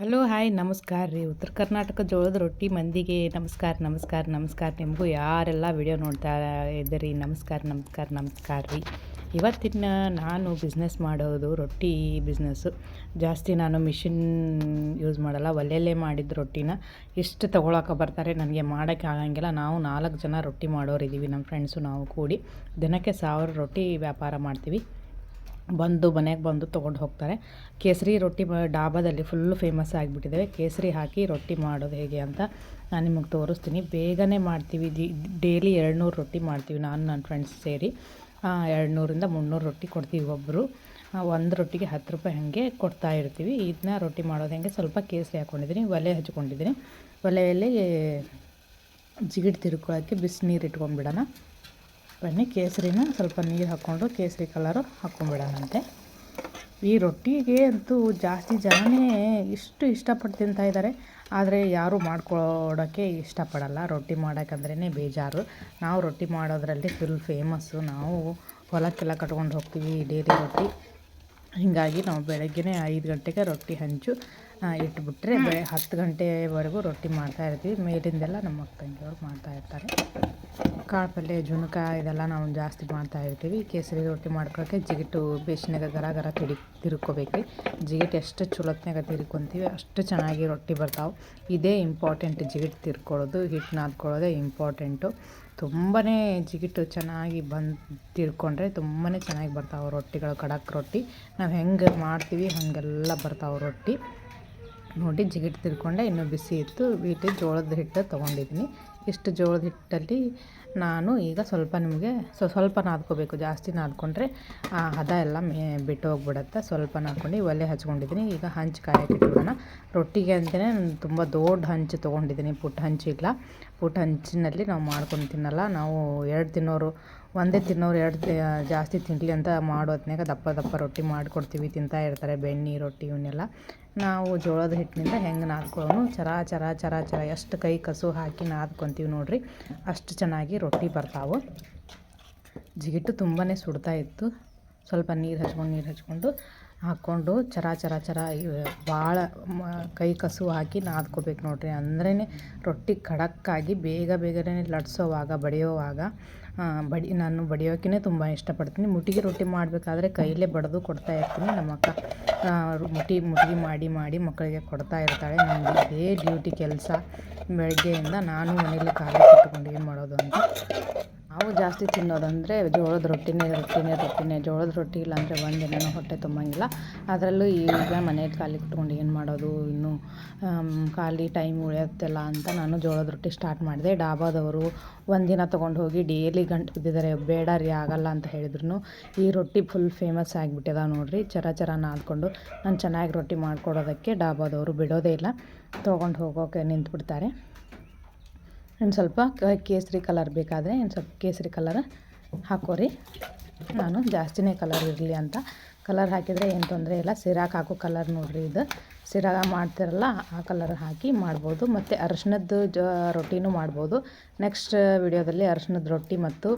Hello, hi, ನಮಸ್ಕಾರ ರೀ. ಉತ್ತರ ಕರ್ನಾಟಕ ಜೋಳದ ರೊಟ್ಟಿ ಮಂದಿಗೆ ನಮಸ್ಕಾರ ನಮಸ್ಕಾರ ನಮಸ್ಕಾರ. ನಿಮಗೂ ಯಾರೆಲ್ಲ ವಿಡಿಯೋ ನೋಡ್ತಾ ಇದ್ದೀರಿ? ನಮಸ್ಕಾರ ನಮಸ್ಕಾರ ನಮಸ್ಕಾರ ರೀ. ಇವತ್ತಿನ ನಾನು ಬಿಸ್ನೆಸ್ ಮಾಡೋದು ರೊಟ್ಟಿ ಬಿಸ್ನೆಸ್ಸು ಜಾಸ್ತಿ ನಾನು ಮಿಷಿನ್ ಯೂಸ್ ಮಾಡಲ್ಲ. ಒಲೆಯಲ್ಲೇ ಮಾಡಿದ ರೊಟ್ಟಿನ. ಎಷ್ಟು ತೊಗೊಳಕ್ಕೆ ಬರ್ತಾರೆ? ನನಗೆ ಮಾಡೋಕ್ಕೆ ಆಗಂಗಿಲ್ಲ. ನಾವು ನಾಲ್ಕು ಜನ ರೊಟ್ಟಿ ಮಾಡೋರಿದ್ದೀವಿ ನಮ್ಮ ಫ್ರೆಂಡ್ಸು ನಾವು ಕೂಡಿ. ದಿನಕ್ಕೆ ಸಾವಿರ ರೊಟ್ಟಿ ವ್ಯಾಪಾರ ಮಾಡ್ತೀವಿ. ಬಂದು ಮನೆಗೆ ಬಂದು ತೊಗೊಂಡು ಹೋಗ್ತಾರೆ. ಕೇಸರಿ ರೊಟ್ಟಿ ಡಾಬಾದಲ್ಲಿ ಫುಲ್ಲು ಫೇಮಸ್ ಆಗಿಬಿಟ್ಟಿದೆ ಕೇಸರಿ ಹಾಕಿ ರೊಟ್ಟಿ ಮಾಡೋದು ಹೇಗೆ ಅಂತ ನಾನು ನಿಮಗೆ ತೋರಿಸ್ತೀನಿ. ಬೇಗನೆ ಮಾಡ್ತೀವಿ. ದಿ ಡೈಲಿ ಎರಡು ನೂರು ರೊಟ್ಟಿ ಮಾಡ್ತೀವಿ ನಾನು ನನ್ನ ಫ್ರೆಂಡ್ಸ್ ಸೇರಿ. ಎರಡು ನೂರಿಂದ ಮುನ್ನೂರು ರೊಟ್ಟಿ ಕೊಡ್ತೀವಿ ಒಬ್ಬರು ಒಂದು ರೊಟ್ಟಿಗೆ ಹತ್ತು ರೂಪಾಯಿ ಹಾಗೆ ಕೊಡ್ತಾ ಇರ್ತೀವಿ. ಇದನ್ನ ರೊಟ್ಟಿ ಮಾಡೋದು ಹೆಂಗೆ? ಸ್ವಲ್ಪ ಕೇಸರಿ ಹಾಕ್ಕೊಂಡಿದ್ದೀನಿ ಒಲೆ ಹಚ್ಕೊಂಡಿದ್ದೀನಿ. ಒಲೆಯಲ್ಲಿ ಜಿಗಿಟ್ ತಿರ್ಕೊಳ್ಳೋಕ್ಕೆ ಬಿಸಿನೀರು ಇಟ್ಕೊಂಡ್ಬಿಡೋಣ. ಬನ್ನಿ, ಕೇಸರಿನ ಸ್ವಲ್ಪ ನೀರು ಹಾಕ್ಕೊಂಡು ಕೇಸರಿ ಕಲರು ಹಾಕ್ಕೊಂಬಿಡೋಣಂತೆ ಈ ರೊಟ್ಟಿಗೆ ಅಂತೂ ಜಾಸ್ತಿ ಜನನೇ ಇಷ್ಟು ಇಷ್ಟಪಟ್ಟು ತಿಂತಾ ಇದ್ದಾರೆ ಆದರೆ ಯಾರೂ ಮಾಡ್ಕೊಡೋಕ್ಕೆ ಇಷ್ಟಪಡಲ್ಲ. ರೊಟ್ಟಿ ಮಾಡೋಕ್ಕಂದ್ರೇ ಬೇಜಾರು. ನಾವು ರೊಟ್ಟಿ ಮಾಡೋದ್ರಲ್ಲಿ ಫುಲ್ ಫೇಮಸ್ಸು ನಾವು ಹೊಲಕ್ಕೆಲ್ಲ ಕಟ್ಕೊಂಡು ಹೋಗ್ತೀವಿ ಡೈಲಿ ರೊಟ್ಟಿ. ಹೀಗಾಗಿ ನಾವು ಬೆಳಗ್ಗೆನೇ ಐದು ಗಂಟೆಗೆ ರೊಟ್ಟಿ ಹಂಚು ಇಟ್ಬಿಟ್ರೆ ಬೆಳೆ ಹತ್ತು ಗಂಟೆವರೆಗೂ ರೊಟ್ಟಿ ಮಾಡ್ತಾಯಿರ್ತೀವಿ ಮೇಲಿಂದೆಲ್ಲ ನಮ್ಮ ಅಕ್ಕ ತಂಗಿಯವ್ರು ಮಾಡ್ತಾಯಿರ್ತಾರೆ ಕಾಳು ಪಲ್ಯ ಜುನಕ ಇದೆಲ್ಲ ನಾವು ಜಾಸ್ತಿ ಮಾಡ್ತಾಯಿರ್ತೀವಿ ಕೇಸರಿ ರೊಟ್ಟಿ ಮಾಡ್ಕೊಳಕ್ಕೆ ಜಿಗಿಟು ಬೇಸಿನಾಗ ಗರ ಗರ ತಿಡಿ ತಿರ್ಕೋಬೇಕು ರೀ ಜಿಗಿಟ್ ಎಷ್ಟು ಚಲೋತ್ನಾಗ ತಿರ್ಕೊತೀವಿ ಅಷ್ಟು ಚೆನ್ನಾಗಿ ರೊಟ್ಟಿ ಬರ್ತಾವೆ. ಇದೇ ಇಂಪಾರ್ಟೆಂಟ್ ಜಿಗಿಟ್ ತಿರ್ಕೊಳ್ಳೋದು ಹಿಟ್ಟು ನಾದ್ಕೊಳ್ಳೋದೇ ಇಂಪಾರ್ಟೆಂಟು ತುಂಬಾ ಜಿಗಿಟು ಚೆನ್ನಾಗಿ ಬಂದು ತಿರ್ಕೊಂಡ್ರೆ ತುಂಬಾ ಚೆನ್ನಾಗಿ ಬರ್ತಾವೆ ರೊಟ್ಟಿಗಳು, ಖಡಕ್ ರೊಟ್ಟಿ. ನಾವು ಹೆಂಗೆ ಮಾಡ್ತೀವಿ, ಹಾಗೆಲ್ಲ ಬರ್ತಾವೆ ರೊಟ್ಟಿ. ನೋಡಿ, ಜಿಗಿಟು ತಿರ್ಕೊಂಡೆ, ಇನ್ನೂ ಬಿಸಿ ಇತ್ತು. ಬಿಟ್ಟು ಜೋಳದ ಹಿಟ್ಟು ತೊಗೊಂಡಿದ್ದೀನಿ ಇಷ್ಟು ಜೋಳದ ಹಿಟ್ಟಲ್ಲಿ ನಾನು ಈಗ ಸ್ವಲ್ಪ ನಿಮಗೆ ಸೊ, ಸ್ವಲ್ಪ ನಾದ್ಕೋಬೇಕು. ಜಾಸ್ತಿ ನಾದ್ಕೊಂಡ್ರೆ ಆ ಹದ ಎಲ್ಲ ಮೇ, ಬಿಟ್ಟು ಹೋಗ್ಬಿಡತ್ತೆ. ಸ್ವಲ್ಪ ನಾದ್ಕೊಂಡು ಒಲೆ ಹಚ್ಕೊಂಡಿದ್ದೀನಿ. ಈಗ ಹಂಚು ಕಾಯಕ್ಕೆ ಇಟ್ಬಿಡೋಣ ರೊಟ್ಟಿಗೆ ಅಂತಲೇ ನಾನು ತುಂಬ ದೊಡ್ಡ ಹಂಚು ತೊಗೊಂಡಿದ್ದೀನಿ. ಪುಟ್ಟ ಹಂಚಿಲ್ಲ ಪುಟ್ಟ ಹಂಚಿನಲ್ಲಿ ನಾವು ಮಾಡ್ಕೊಂಡು ತಿನ್ನಲ್ಲ. ನಾವು ಎರಡು ತಿನ್ನೋರು, ಒಂದೇ ತಿನ್ನೋರು ಎರಡು ಜಾಸ್ತಿ ತಿನ್ನಲಿ ಅಂತ ಮಾಡೋದ್ನಾಗ ದಪ್ಪ ದಪ್ಪ ರೊಟ್ಟಿ ಮಾಡಿಕೊಡ್ತೀವಿ. ತಿಂತಾ ಇರ್ತಾರೆ. ಬೆಣ್ಣೆ ರೊಟ್ಟಿ ಇವನ್ನೆಲ್ಲ. ನಾವು ಜೋಳದ ಹಿಟ್ಟಿನಿಂದ ಹೆಂಗೆ ನಾದ್ಕೊಳ್ಳೋನು? ಚರ ಚರ ಚರ ಚರ ಎಷ್ಟು ಕೈ ಕಸು ಹಾಕಿ ನಾದ್ಕೊತೀವಿ ನೋಡಿರಿ. ಅಷ್ಟು ಚೆನ್ನಾಗಿ ರೊಟ್ಟಿ ಬರ್ತಾವೆ. ಜಿಗಿಟ್ಟು ತುಂಬಾ ಸುಡ್ತಾ ಇತ್ತು. ಸ್ವಲ್ಪ ನೀರು ಹಚ್ಕೊಂಡು ನೀರು ಹಚ್ಕೊಂಡು ಹಾಕ್ಕೊಂಡು ಚರ ಚರ ಚರ ಭಾಳ ಕೈ ಕಸು ಹಾಕಿ ನಾದ್ಕೋಬೇಕು ನೋಡಿರಿ. ಅಂದ್ರೇ ರೊಟ್ಟಿ ಖಡಕ್ಕಾಗಿ ಬೇಗ, ಬೇಗನೆ ಲಟ್ಸೋವಾಗ, ಬಡಿಯೋವಾಗ ಬಡಿ, ನಾನು ಬಡಿಯೋಕೆ ತುಂಬ ಇಷ್ಟಪಡ್ತೀನಿ. ಮುಟ್ಟಿಗೆ ರೊಟ್ಟಿ ಮಾಡಬೇಕಾದ್ರೆ ಕೈಲೇ ಬಡಿದು ಕೊಡ್ತಾ ಇರ್ತೀನಿ. ನಮ್ಮ ಅಕ್ಕ ಮುಟ್ಟಿ ಮುಟ್ಟಿ ಮಾಡಿ ಮಾಡಿ ಮಕ್ಕಳಿಗೆ ಕೊಡ್ತಾ ಇರ್ತಾಳೆ. ನನಗೆ ಇದೇ ಡ್ಯೂಟಿ ಕೆಲಸ. ಬೆಳಗ್ಗೆಯಿಂದ ನಾನು ಮನೇಲಿ ಕಾಲ ಕಿತ್ಕೊಂಡು ಏನು ಮಾಡೋದು ಅಂತ. ನಾವು ಜಾಸ್ತಿ ತಿನ್ನೋದಂದರೆ ಜೋಳದ ರೊಟ್ಟಿನೇ ರೊಟ್ಟಿನೇ ರೊಟ್ಟಿನೇ. ಜೋಳದ ರೊಟ್ಟಿ ಇಲ್ಲಾಂದರೆ ಒಂದಿನನೂ ಹೊಟ್ಟೆ ತುಂಬಂಗಿಲ್ಲ. ಅದರಲ್ಲೂ ಈಗ ಮನೆ ಖಾಲಿ ಕುತ್ಕೊಂಡು ಏನು ಮಾಡೋದು, ಇನ್ನೂ ಖಾಲಿ ಟೈಮ್ ಉಳಿಯುತ್ತಲ್ಲ ಅಂತ ನಾನು ಜೋಳದ ರೊಟ್ಟಿ ಸ್ಟಾರ್ಟ್ ಮಾಡಿದೆ. ಡಾಬಾದವರು ಒಂದಿನ ತೊಗೊಂಡು ಹೋಗಿ ಡೇಲಿ ಗಂಟು ಬಿದ್ದಿದ್ದಾರೆ. ಬೇಡ ರೀ, ಆಗಲ್ಲ ಅಂತ ಹೇಳಿದ್ರು ಈ ರೊಟ್ಟಿ ಫುಲ್ ಫೇಮಸ್ ಆಗಿಬಿಟ್ಟಿದೆ ನೋಡಿರಿ. ಚರ ಚರ ನಾದ್ಕೊಂಡು ನಾನು ಚೆನ್ನಾಗಿ ರೊಟ್ಟಿ ಮಾಡಿಕೊಡೋದಕ್ಕೆ ಡಾಬಾದವರು ಬಿಡೋದೇ ಇಲ್ಲ. ತೊಗೊಂಡು ಹೋಗೋಕೆ ನಿಂತ್ಬಿಡ್ತಾರೆ. ಇನ್ನು ಸ್ವಲ್ಪ ಕೇಸರಿ ಕಲರ್ ಬೇಕಾದರೆ ಇನ್ನು ಸ್ವಲ್ಪ ಕೇಸರಿ ಕಲರ್ ಹಾಕೋರಿ. ನಾನು ಜಾಸ್ತಿನೇ ಕಲರ್ ಇರಲಿ ಅಂತ. ಕಲರ್ ಹಾಕಿದರೆ ಏನು ತೊಂದರೆ ಇಲ್ಲ. ಸಿರಾಕ್ ಹಾಕೋ ಕಲರ್ ನೋಡಿರಿ ಇದು. ಸಿರಾಗ ಮಾಡ್ತಿರಲ್ಲ, ಆ ಕಲರ್ ಹಾಕಿ ಮಾಡ್ಬೋದು. ಮತ್ತು ಅರಶಿನದ್ದು ಜ ರೊಟ್ಟಿನೂ ಮಾಡ್ಬೋದು. ನೆಕ್ಸ್ಟ್ ವಿಡಿಯೋದಲ್ಲಿ ಅರಶಿನದ ರೊಟ್ಟಿ ಮತ್ತು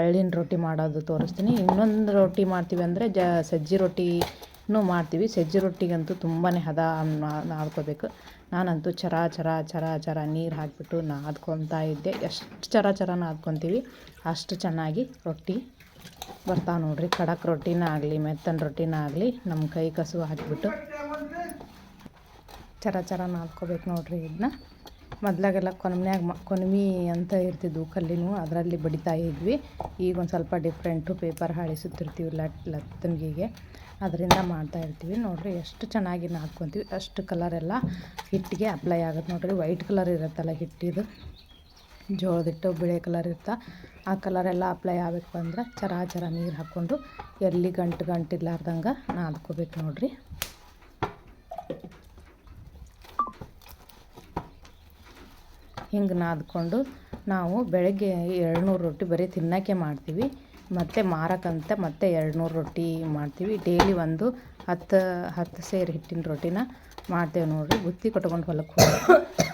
ಎಳ್ಳಿನ ರೊಟ್ಟಿ ಮಾಡೋದು ತೋರಿಸ್ತೀನಿ. ಇನ್ನೊಂದು ರೊಟ್ಟಿ ಮಾಡ್ತೀವಿ ಅಂದರೆ ಜ, ಸಜ್ಜಿ ರೊಟ್ಟಿನೂ ಮಾಡ್ತೀವಿ. ಸಜ್ಜಿ ರೊಟ್ಟಿಗಂತೂ ತುಂಬಾ ಹದ ನಾದ್ಕೋಬೇಕು. ನಾನಂತೂ ಚರ ಚರ ಚರ ಚರ ನೀರು ಹಾಕಿಬಿಟ್ಟು ನಾದ್ಕೊತಾ ಇದ್ದೆ. ಎಷ್ಟು ಚರ ಚರ ನಾದ್ಕೊತೀವಿ? ಅಷ್ಟು ಚೆನ್ನಾಗಿ ರೊಟ್ಟಿ ಬರ್ತಾವೆ ನೋಡಿರಿ. ಖಡಕ್ ರೊಟ್ಟಿನ ಆಗಲಿ, ಮೆತ್ತನ ರೊಟ್ಟಿನ ಆಗಲಿ ನಮ್ಮ ಕೈ ಕಸು ಹಾಕಿಬಿಟ್ಟು ಚರ ಚರ ನಾದ್ಕೋಬೇಕು ನೋಡಿರಿ ಇದನ್ನ ಮೊದಲಾಗೆಲ್ಲ ಮ, ಕೊನಮಿ ಅಂತ ಇರ್ತಿದ್ವು ಕಲ್ಲಿನೂ, ಅದರಲ್ಲಿ ಬಡಿತಾ ಇದ್ವಿ. ಈಗ ಒಂದು ಸ್ವಲ್ಪ ಡಿಫ್ರೆಂಟು ಪೇಪರ್ ಹಾಳಿಸುತ್ತಿರ್ತೀವಿ ಲಟ್ ಲತ್ತನಿಗೆ ಅದರಿಂದ ಮಾಡ್ತಾ ಇರ್ತೀವಿ. ನೋಡಿರಿ ಎಷ್ಟು ಚೆನ್ನಾಗಿ ನಾದ್ಕೊತೀವಿ. ಅಷ್ಟು ಕಲರೆಲ್ಲ ಹಿಟ್ಟಿಗೆ ಅಪ್ಲೈ ಆಗುತ್ತೆ. ನೋಡಿರಿ ವೈಟ್ ಕಲರ್ ಇರುತ್ತಲ್ಲ ಹಿಟ್ಟಿದು. ಜೋಳದ ಹಿಟ್ಟು ಬಿಳೆ ಕಲರ್ ಇರ್ತಾ, ಆ ಕಲರೆಲ್ಲ ಅಪ್ಲೈ ಆಗಬೇಕು ಅಂದ್ರೆ ಚರ ಚರ ನೀರು ಹಾಕ್ಕೊಂಡು ಎಲ್ಲಿ ಗಂಟು ಗಂಟು ಇರ್ಲಾರ್ದಂಗೆ ನಾದ್ಕೋಬೇಕು ನೋಡಿರಿ. ಹಿಂಗೆ ನಾದ್ಕೊಂಡು ನಾವು ಬೆಳಗ್ಗೆ ಎರಡು ನೂರು ರೊಟ್ಟಿ ಬರೀ ತಿನ್ನೋಕ್ಕೆ ಮಾಡ್ತೀವಿ. ಮತ್ತು ಮಾರಕ್ಕಂತ ಮತ್ತೆ ಎರಡು ನೂರು ರೊಟ್ಟಿ ಮಾಡ್ತೀವಿ. ಡೈಲಿ ಒಂದು ಹತ್ತು ಹತ್ತು ಸೇರು ಹಿಟ್ಟಿನ ರೊಟ್ಟಿನ ಮಾಡ್ತೇವೆ ನೋಡಿರಿ. ಬುತ್ತಿ ಕಟ್ಕೊಂಡು ಹೊಲಕ್ಕೆ ಹೋಗಿ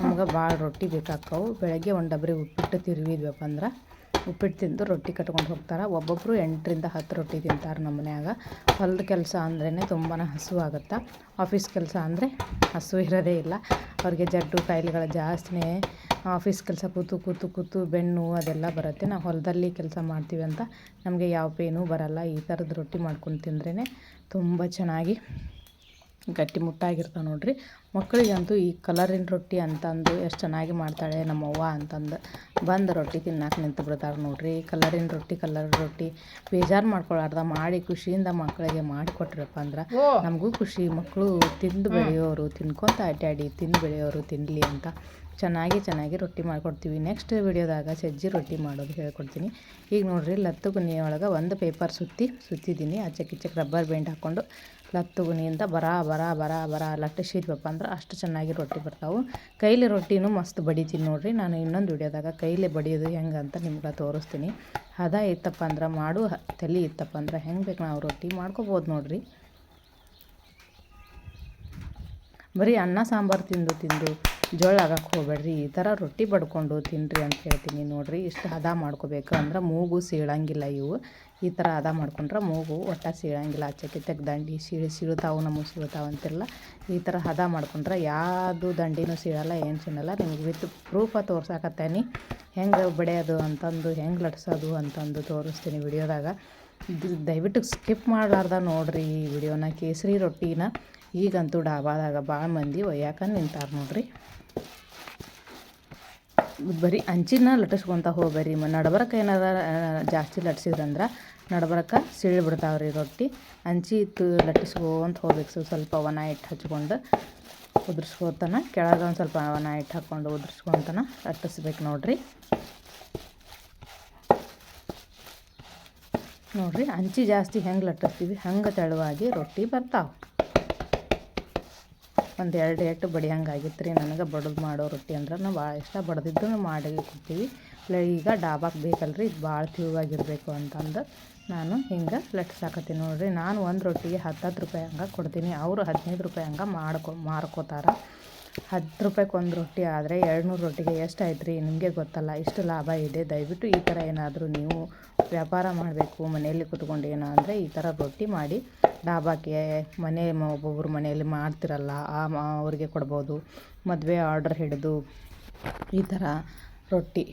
ನಮ್ಗೆ ಭಾಳ ರೊಟ್ಟಿ ಬೇಕಾಕ್ಕವು. ಬೆಳಗ್ಗೆ ಒಂದು ಡಬ್ರಿ ಉಪ್ಪಿಟ್ಟು ತಿರುವಿದ್ವಪ್ಪ ಅಂದ್ರೆ ಉಪ್ಪಿಟ್ಟು ತಿಂದು ರೊಟ್ಟಿ ಕಟ್ಕೊಂಡು ಹೋಗ್ತಾರೆ. ಒಬ್ಬೊಬ್ಬರು ಎಂಟರಿಂದ ಹತ್ತು ರೊಟ್ಟಿ ತಿಂತಾರೆ ನಮ್ಮ ಮನ್ಯಾಗ. ಹೊಲದ ಕೆಲಸ ಅಂದ್ರೇ ತುಂಬಾ ಹಸಿವು ಆಗುತ್ತೆ. ಆಫೀಸ್ ಕೆಲಸ ಅಂದರೆ ಹಸಿವು ಇರೋದೇ ಇಲ್ಲ. ಅವ್ರಿಗೆ ಜಡ್ಡು ಕಾಯಿಲೆಗಳು ಜಾಸ್ತಿನೇ ಆಫೀಸ್ ಕೆಲಸ ಕೂತು ಕೂತು ಕೂತು ಬೆನ್ನು ಅದೆಲ್ಲ ಬರುತ್ತೆ. ನಾವು ಹೊಲದಲ್ಲಿ ಕೆಲಸ ಮಾಡ್ತೀವಿ ಅಂತ ನಮಗೆ ಯಾವ ಪೇನೂ ಬರಲ್ಲ. ಈ ಥರದ ರೊಟ್ಟಿ ಮಾಡ್ಕೊಂಡು ತಿಂದ್ರೇ ತುಂಬ ಚೆನ್ನಾಗಿ ಗಟ್ಟಿ ಮುಟ್ಟಾಗಿರ್ತಾವೆ ನೋಡಿರಿ. ಮಕ್ಕಳಿಗಂತೂ ಈ ಕಲರಿನ ರೊಟ್ಟಿ ಅಂತಂದು ಎಷ್ಟು ಚೆನ್ನಾಗಿ ಮಾಡ್ತಾಳೆ ನಮ್ಮವ್ವ ಅಂತಂದು ಬಂದು ರೊಟ್ಟಿ ತಿನ್ನಕ್ಕೆ ನಿಂತು ಬಿಡ್ತಾರೆ ನೋಡಿರಿ. ಕಲರಿನ ರೊಟ್ಟಿ ಕಲರ್ ರೊಟ್ಟಿ ಬೇಜಾರು ಮಾಡ್ಕೊಳಾರ್ದ. ಮಾಡಿ ಖುಷಿಯಿಂದ ಮಕ್ಕಳಿಗೆ ಮಾಡಿಕೊಟ್ರಪ್ಪ ಅಂದ್ರೆ ನಮಗೂ ಖುಷಿ. ಮಕ್ಕಳು ತಿಂದು ಬೆಳೆಯೋರು ತಿನ್ಕೊತ ಅಡ್ಡಾಡಿ ತಿಂದು ಬೆಳೆಯೋರು ತಿನ್ನಲಿ ಅಂತ ಚೆನ್ನಾಗಿ ಚೆನ್ನಾಗಿ ರೊಟ್ಟಿ ಮಾಡಿಕೊಡ್ತೀವಿ. ನೆಕ್ಸ್ಟ್ ವಿಡಿಯೋದಾಗ ಸಜ್ಜಿ ರೊಟ್ಟಿ ಮಾಡೋದು ಹೇಳ್ಕೊಡ್ತೀನಿ. ಈಗ ನೋಡಿರಿ ಲತ್ತು ಗುನಿ ಒಳಗೆ ಒಂದು ಪೇಪರ್ ಸುತ್ತಿ, ಸುತ್ತಿದ್ದೀನಿ. ಆಚೆಕಿಚ್ಚಕ್ಕೆ ರಬ್ಬರ್ ಬೆಂಡ್ ಹಾಕ್ಕೊಂಡು ಲತ್ತು ಗುನಿಯಿಂದ ಬರ ಬರ ಬರ ಬರ ಲಟ್ಟಿಸಿದ್ವಪ್ಪ ಅಂದ್ರೆ ಅಷ್ಟು ಚೆನ್ನಾಗಿ ರೊಟ್ಟಿ ಬರ್ತಾವೆ. ಕೈಲಿ ರೊಟ್ಟಿನೂ ಮಸ್ತ್ ಬಡಿತೀನಿ ನೋಡಿರಿ. ನಾನು ಇನ್ನೊಂದು ವಿಡಿಯೋದಾಗ ಕೈಲೇ ಬಡಿಯೋದು ಹೆಂಗೆ ಅಂತ ನಿಮ್ಗೆ ತೋರಿಸ್ತೀನಿ. ಹದ ಇತ್ತಪ್ಪ ಅಂದ್ರೆ ಮಾಡು, ತಲೆ ಇತ್ತಪ್ಪ ಅಂದ್ರೆ ಹೆಂಗೆ ಬೇಕು ನಾವು ರೊಟ್ಟಿ ಮಾಡ್ಕೊಬೋದು ನೋಡಿರಿ. ಬರೀ ಅನ್ನ ಸಾಂಬಾರು ತಿಂದು ತಿಂದು ಜೋಳ ಆಗಕ್ಕೆ ಹೋಗಬೇಡ್ರಿ, ಈ ಥರ ರೊಟ್ಟಿ ಬಡ್ಕೊಂಡು ತಿನ್ನಿರಿ ಅಂತ ಹೇಳ್ತೀನಿ ನೋಡಿರಿ. ಇಷ್ಟು ಹದ ಮಾಡ್ಕೋಬೇಕು ಅಂದ್ರೆ ಮೂಗು ಸೀಳಂಗಿಲ್ಲ ಇವು. ಈ ಥರ ಹದ ಮಾಡ್ಕೊಂಡ್ರೆ ಮೂಗು ಒಟ್ಟ ಸೀಳಂಗಿಲ್ಲ. ಆಚೆಗೆ ತೆಗ್ದು ದಂಡಿ ಸೀಳಿ ಸೀಳ್ತಾವು ನಮಗೆ ಸೀಳ್ತಾವೆ ಅಂತಿರಲ್ಲ ಈ ಥರ ಹದ ಮಾಡ್ಕೊಂಡ್ರೆ ಯಾವುದು ದಂಡಿನೂ ಸೀಳಲ್ಲ, ಏನು ಸೀಳಲ್ಲ. ನಿಮ್ಗೆ ವಿತ್ ಪ್ರೂಫ ತೋರ್ಸಾಕತ್ತೇನೆ. ಹೆಂಗೆ ಬಡಿಯೋದು ಅಂತಂದು, ಹೆಂಗೆ ಲಟ್ಸೋದು ಅಂತಂದು ತೋರಿಸ್ತೀನಿ ವಿಡಿಯೋದಾಗ. ದಯವಿಟ್ಟು ಸ್ಕಿಪ್ ಮಾಡಲಾರ್ದ ನೋಡಿರಿ ಈ ವಿಡಿಯೋನ. ಕೇಸರಿ ರೊಟ್ಟಿನ ಈಗಂತೂ ಡಾಬಾದಾಗ ಭಾಳ ಮಂದಿ ಒಯ್ಯಾಕ ನಿಂತಾರೆ ನೋಡ್ರಿ. ಬರೀ ಅಂಚಿನ ಲಟ್ಟಿಸ್ಕೊತ ಹೋಗ್ಬೇರಿ ಮ ನಡ್ಬರಕ ಏನಾರ ಜಾಸ್ತಿ ಲಟ್ಸಿದ್ರಂದ್ರೆ ನಡಬರಕ ಸಿಳಿ ಬಿಡ್ತಾವ್ರಿ ರೊಟ್ಟಿ. ಅಂಚಿ ಇತ್ತು ಲಟ್ಟಿಸ್ಕೊಂತ ಹೋಗ್ಬೇಕು. ಸ್ವಲ್ಪ ಒಣ ಇಟ್ಟು ಹಚ್ಕೊಂಡು ಉದುರ್ಸ್ಕೋತನ, ಕೆಳಗೆ ಒಂದು ಸ್ವಲ್ಪ ಒಣ ಇಟ್ಟು ಹಾಕ್ಕೊಂಡು ಉದುರ್ಸ್ಕೊತನ ಲಟ್ಟಿಸ್ಬೇಕು ನೋಡ್ರಿ. ನೋಡ್ರಿ, ಅಂಚಿ ಜಾಸ್ತಿ ಹೆಂಗೆ ಲಟ್ಟಿಸ್ತೀವಿ, ಹಂಗೆ ತೆಳುವಾಗಿ ರೊಟ್ಟಿ ಬರ್ತಾವೆ. ಒಂದು ಎರಡು ಎಟ್ಟು ಬಡಿಯಂಗಾಗಿತ್ತು ರೀ ನನಗೆ ಬಡದು ಮಾಡೋ ರೊಟ್ಟಿ ಅಂದ್ರೆ ನಾವು ಭಾಳ ಇಷ್ಟ ಬಡ್ದಿದ್ದು ಮಾಡಿ ಕೊಡ್ತೀವಿ. ಈಗ ಡಾಬಾಕ್ಕೆ ಬೇಕಲ್ರಿ, ಇದು ಭಾಳ ತಿಳುವಾಗಿರಬೇಕು ಅಂತಂದು ನಾನು ಹಿಂಗೆ ಲಟ್ಸಾಕತ್ತೀನಿ ನೋಡಿರಿ. ನಾನು ಒಂದು ರೊಟ್ಟಿಗೆ ಹತ್ತತ್ತು ರೂಪಾಯಿ ಹಂಗೆ ಕೊಡ್ತೀನಿ. ಅವರು ಹದಿನೈದು ರೂಪಾಯಿ ಹಂಗೆ ಮಾಡ್ಕೊ ಮಾರ್ಕೋತಾರೆ. ಹತ್ತು ರೂಪಾಯಿಗೆ ಒಂದು ರೊಟ್ಟಿ ಆದರೆ ಎರಡು ನೂರು ರೊಟ್ಟಿಗೆ ಎಷ್ಟು ಆಯ್ತು ರೀ? ನಿಮಗೆ ಗೊತ್ತಲ್ಲ, ಇಷ್ಟು ಲಾಭ ಇದೆ. ದಯವಿಟ್ಟು ಈ ಥರ ಏನಾದರೂ ನೀವು ವ್ಯಾಪಾರ ಮಾಡಬೇಕು, ಮನೆಯಲ್ಲಿ ಕುತ್ಕೊಂಡು ಏನೋ ಅಂದರೆ ಈ ಥರ ರೊಟ್ಟಿ ಮಾಡಿ, ಡಾಬಾಕ್ಕೆ ಮನೆ ಒಬ್ಬೊಬ್ಬರು ಮನೆಯಲ್ಲಿ ಮಾಡ್ತಿರಲ್ಲ ಆ, ಅವ್ರಿಗೆ ಕೊಡ್ಬೋದು, ಮದುವೆ ಆರ್ಡ್ರ್ ಹಿಡಿದು ಈ ಥರ ರೊಟ್ಟಿ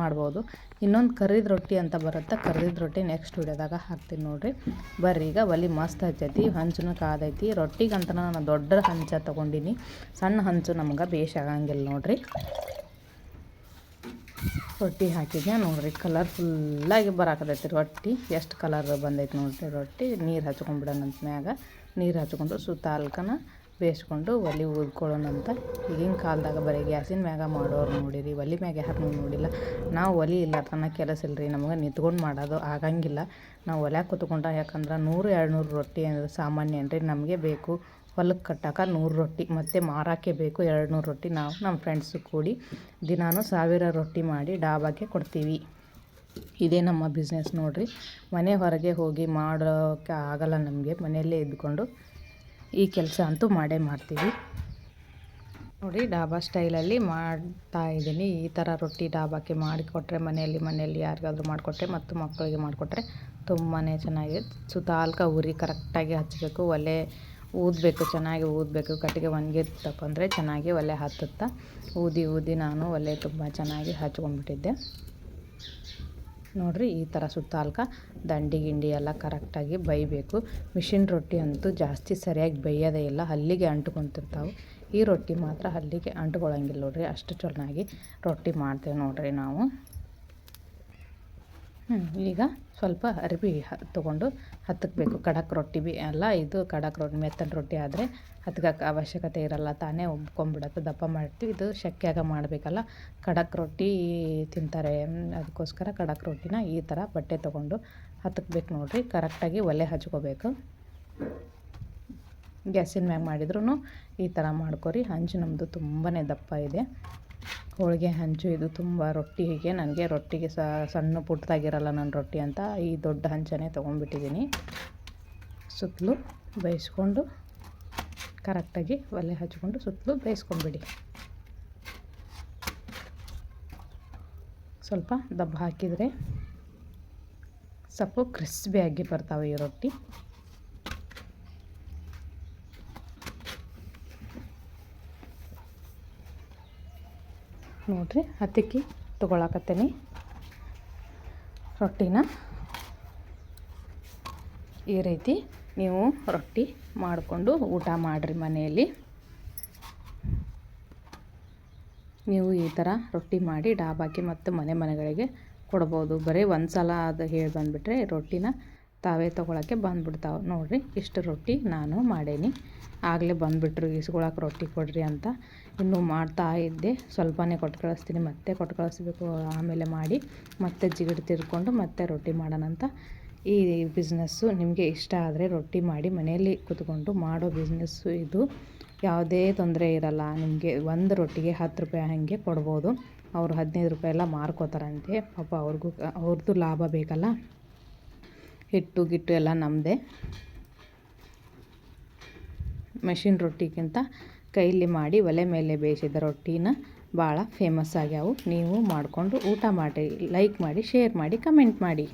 ಮಾಡ್ಬೋದು. ಇನ್ನೊಂದು ಕರಿದ ರೊಟ್ಟಿ ಅಂತ ಬರುತ್ತೆ. ಕರಿದ ರೊಟ್ಟಿ ನೆಕ್ಸ್ಟ್ ವಿಡಿಯೋದಾಗ ಹಾಕ್ತೀನಿ ನೋಡಿರಿ. ಬರ್ರಿ ಈಗ ಒಲಿ ಮಸ್ತ್ ಹಚ್ಚೈತಿ, ಹಂಚುನು ಕಾದೈತಿ. ರೊಟ್ಟಿಗಂತ ನಾನು ದೊಡ್ಡ ಹಂಚ ತೊಗೊಂಡಿನಿ. ಸಣ್ಣ ಹಂಚು ನಮ್ಗೆ ಬೇಷ್ ಆಗಂಗಿಲ್ಲ ನೋಡಿರಿ. ರೊಟ್ಟಿ ಹಾಕಿದ್ದೆ ನೋಡಿರಿ ಕಲರ್ ಫುಲ್ಲಾಗಿ ಬರಾಕತೈತಿ ರೊಟ್ಟಿ. ಎಷ್ಟು ಕಲರ್ ಬಂದೈತಿ ನೋಡಿರಿ ರೊಟ್ಟಿ. ನೀರು ಹಚ್ಕೊಂಡ್ಬಿಡೋಣ ಮ್ಯಾಗ ನೀರು ಹಚ್ಕೊಂಡು ಸುತ್ತ ಅಲ್ಕನ ಬೇಯಿಸ್ಕೊಂಡು ಒಲೆ ಊದ್ಕೊಳ್ಳೋಣಂತ ಈಗಿನ ಕಾಲದಾಗ ಬರೀ ಗ್ಯಾಸಿನ ಮ್ಯಾಗ ಮಾಡೋರು ನೋಡಿರಿ, ಒಲೆ ಮ್ಯಾಗ ಯಾರು ನೋಡಿಲ್ಲ. ನಾವು ಒಲೆ ತನಕ ಕೆಲಸ ಇಲ್ಲ ರೀ ನಮಗೆ ನಿಂತ್ಕೊಂಡು ಮಾಡೋದು ಆಗಂಗಿಲ್ಲ. ನಾವು ಒಲೆ ಕುತ್ಕೊಂಡ ಯಾಕಂದ್ರೆ ನೂರು ಎರಡು ನೂರು ರೊಟ್ಟಿ ಅಂದರೆ ಸಾಮಾನ್ಯ ಏನ್ರಿ, ನಮಗೆ ಬೇಕು. ಹೊಲಕ್ಕೆ ಕಟ್ಟಾಕ ನೂರು ರೊಟ್ಟಿ, ಮತ್ತು ಮಾರೋಕ್ಕೆ ಬೇಕು ಎರಡು ನೂರು ರೊಟ್ಟಿ ನಾವು ನಮ್ಮ ಫ್ರೆಂಡ್ಸು ಕೂಡಿ ದಿನಾನು ಸಾವಿರ ರೊಟ್ಟಿ ಮಾಡಿ ಡಾಬಾಕ್ಕೆ ಕೊಡ್ತೀವಿ. ಇದೇ ನಮ್ಮ ಬಿಸ್ನೆಸ್ ನೋಡಿರಿ. ಮನೆ ಹೊರಗೆ ಹೋಗಿ ಮಾಡೋಕ್ಕೆ ಆಗಲ್ಲ ನಮಗೆ, ಮನೆಯಲ್ಲೇ ಇದ್ದುಕೊಂಡು ಈ ಕೆಲಸ ಅಂತೂ ಮಾಡೇ ಮಾಡ್ತೀವಿ. ನೋಡಿ ಡಾಬಾ ಸ್ಟೈಲಲ್ಲಿ ಮಾಡ್ತಾ ಇದ್ದೀನಿ. ಈ ಥರ ರೊಟ್ಟಿ ಡಾಬಾಕ್ಕೆ ಮಾಡಿಕೊಟ್ರೆ ಮನೆಯಲ್ಲಿ ಮನೆಯಲ್ಲಿ ಯಾರಿಗಾದ್ರೂ ಮಾಡಿಕೊಟ್ರೆ ಮತ್ತು ಮಕ್ಕಳಿಗೆ ಮಾಡಿಕೊಟ್ರೆ ತುಂಬಾ ಚೆನ್ನಾಗಿ ಸುತಾಲ್ಕ ಉರಿ ಕರೆಕ್ಟಾಗಿ ಹಚ್ಚಬೇಕು ಒಲೆ ಊದಬೇಕು, ಚೆನ್ನಾಗಿ ಊದಬೇಕು. ಕಟ್ಟಿಗೆ ಒಣಗಿತ್ತಪ್ಪ ಅಂದರೆ ಚೆನ್ನಾಗಿ ಒಲೆ ಹತ್ತುತ್ತಾ ಊದಿ ಊದಿ ನಾನು ಒಲೆ ತುಂಬ ಚೆನ್ನಾಗಿ ಹಚ್ಕೊಂಡ್ಬಿಟ್ಟಿದ್ದೆ. ನೋಡಿರಿ ಈ ಥರ ಸುತ್ತಾಲ್ಕ ದಂಡಿ ಗಿಂಡಿ ಎಲ್ಲ ಕರೆಕ್ಟಾಗಿ ಬೈಬೇಕು. ಮಿಷಿನ್ ರೊಟ್ಟಿ ಅಂತೂ ಜಾಸ್ತಿ ಸರಿಯಾಗಿ ಬೈಯೋದೇ ಇಲ್ಲ, ಹಲ್ಲಿಗೆ ಅಂಟ್ಕೊತಿರ್ತಾವೆ. ಈ ರೊಟ್ಟಿ ಮಾತ್ರ ಹಲ್ಲಿಗೆ ಅಂಟ್ಕೊಳ್ಳೋಂಗಿಲ್ಲ ನೋಡಿರಿ, ಅಷ್ಟು ಚೆನ್ನಾಗಿ ರೊಟ್ಟಿ ಮಾಡ್ತೇವೆ ನೋಡಿರಿ ನಾವು. ಈಗ ಸ್ವಲ್ಪ ಅರಿವಿ ತೊಗೊಂಡು ಹತ್ತಕ್ಕಬೇಕು ಖಡಕ್ ರೊಟ್ಟಿ ಬಿ ಅಲ್ಲ, ಇದು ಖಡಕ್ ರೊಟ್ಟಿ, ಮೆತ್ತನ ರೊಟ್ಟಿ ಆದರೆ ಹತ್ಕಕ್ಕೆ ಅವಶ್ಯಕತೆ ಇರಲ್ಲ, ತಾನೇ ಒಬ್ಕೊಂಬಿಡತ್ತೆ ದಪ್ಪ ಮಾಡ್ತೀವಿ. ಇದು ಶಕ್ಯಾಗ ಮಾಡಬೇಕಲ್ಲ. ಖಡಕ್ ರೊಟ್ಟಿ ತಿಂತಾರೆ. ಅದಕ್ಕೋಸ್ಕರ ಖಡಕ್ ರೊಟ್ಟಿನ ಈ ಥರ ಬಟ್ಟೆ ತೊಗೊಂಡು ಹತ್ತಕ್ಬೇಕು ನೋಡಿರಿ. ಕರೆಕ್ಟಾಗಿ ಒಲೆ ಹಚ್ಕೋಬೇಕು. ಗ್ಯಾಸಿನ ಮ್ಯಾಗ ಮಾಡಿದ್ರೂ ಈ ಥರ ಮಾಡ್ಕೊರಿ. ಹಂಚು ನಮ್ಮದು ತುಂಬಾ ದಪ್ಪ ಇದೆ. ಹೋಳಿಗೆ ಹಂಚು, ಇದು ತುಂಬ ರೊಟ್ಟಿಗೆ ನನಗೆ ರೊಟ್ಟಿಗೆ ಸಣ್ಣ ಪುಟ್ಟದಾಗಿರಲ್ಲ ನನ್ನ ರೊಟ್ಟಿ ಅಂತ, ಈ ದೊಡ್ಡ ಹಂಚನೇ ತೊಗೊಂಡ್ಬಿಟ್ಟಿದ್ದೀನಿ ಸುತ್ತಲೂ ಬೇಯಿಸ್ಕೊಂಡು, ಕರೆಕ್ಟಾಗಿ ಒಲೆ ಹಚ್ಕೊಂಡು ಸುತ್ತಲೂ ಬೇಯಿಸ್ಕೊಂಬಿಡಿ. ಸ್ವಲ್ಪ ದಬ್ಬ ಹಾಕಿದರೆ ಸೊಪ್ಪು ಕ್ರಿಸ್ಪಿಯಾಗಿ ಬರ್ತಾವೆ ಈ ರೊಟ್ಟಿ. ನೋಡಿರಿ, ಹತ್ತಿಕ್ಕಿ ತೊಗೊಳಕತ್ತೀನಿ. ರೊಟ್ಟಿನ ಈ ರೀತಿ ನೀವು ರೊಟ್ಟಿ ಮಾಡಿಕೊಂಡು ಊಟ ಮಾಡಿರಿ ಮನೆಯಲ್ಲಿ. ನೀವು ಈ ಥರ ರೊಟ್ಟಿ ಮಾಡಿ ಡಾಬಾಕಿ ಮತ್ತು ಮನೆ ಮನೆಗಳಿಗೆ ಕೊಡ್ಬೋದು. ಬರೀ ಒಂದು ಸಲ ಅದು ಹೇಳಿ ಬಂದುಬಿಟ್ರೆ ರೊಟ್ಟಿನ ತಾವೇ ತೊಗೊಳಕ್ಕೆ ಬಂದುಬಿಡ್ತಾವೆ. ನೋಡಿರಿ, ಇಷ್ಟು ರೊಟ್ಟಿ ನಾನು ಮಾಡೇನಿ. ಆಗಲೇ ಬಂದುಬಿಟ್ರು ಈಸ್ಕೊಳಕ್ಕೆ ರೊಟ್ಟಿ ಕೊಡ್ರಿ ಅಂತ ಇನ್ನೂ ಮಾಡ್ತಾ ಇದ್ದೆ. ಸ್ವಲ್ಪನೇ ಕೊಟ್ಟು ಕಳಿಸ್ತೀನಿ, ಮತ್ತೆ ಕೊಟ್ಟು ಕಳಿಸ್ಬೇಕು. ಆಮೇಲೆ ಮಾಡಿ ಮತ್ತೆ ಜಿಗಿಡು ತಿರ್ಕೊಂಡು ಮತ್ತೆ ರೊಟ್ಟಿ ಮಾಡೋಣ ಅಂತ ಈ ಬಿಸ್ನೆಸ್ಸು. ನಿಮಗೆ ಇಷ್ಟ ಆದರೆ ರೊಟ್ಟಿ ಮಾಡಿ ಮನೆಯಲ್ಲಿ ಕೂತ್ಕೊಂಡು ಮಾಡೋ ಬಿಸ್ನೆಸ್ಸು ಇದು. ಯಾವುದೇ ತೊಂದರೆ ಇರಲ್ಲ. ನಿಮಗೆ ಒಂದು ರೊಟ್ಟಿಗೆ ಹತ್ತು ರೂಪಾಯಿ ಹಾಗೆ ಕೊಡ್ಬೋದು. ಅವರು ಹದಿನೈದು ರೂಪಾಯಿ ಎಲ್ಲ ಮಾರ್ಕೋತಾರಂತೆ. ಪಾಪ ಅವ್ರಿಗೂ, ಅವ್ರದ್ದು ಲಾಭ ಬೇಕಲ್ಲ. ಹಿಟ್ಟು, ಗಿಟ್ಟು ಎಲ್ಲ ನಮ್ಮದೇ ಮೆಷಿನ್ ರೊಟ್ಟಿಗಿಂತ ಕೈಲಿ ಮಾಡಿ ಒಲೆ ಮೇಲೆ ಬೇಯಿಸಿದ ರೊಟ್ಟಿನ ಭಾಳ ಫೇಮಸ್ ಆಗ್ಯಾವು. ನೀವು ಮಾಡಿಕೊಂಡು ಊಟ ಮಾಡಿರಿ ಲೈಕ್ ಮಾಡಿ ಶೇರ್ ಮಾಡಿ ಕಮೆಂಟ್ ಮಾಡಿ.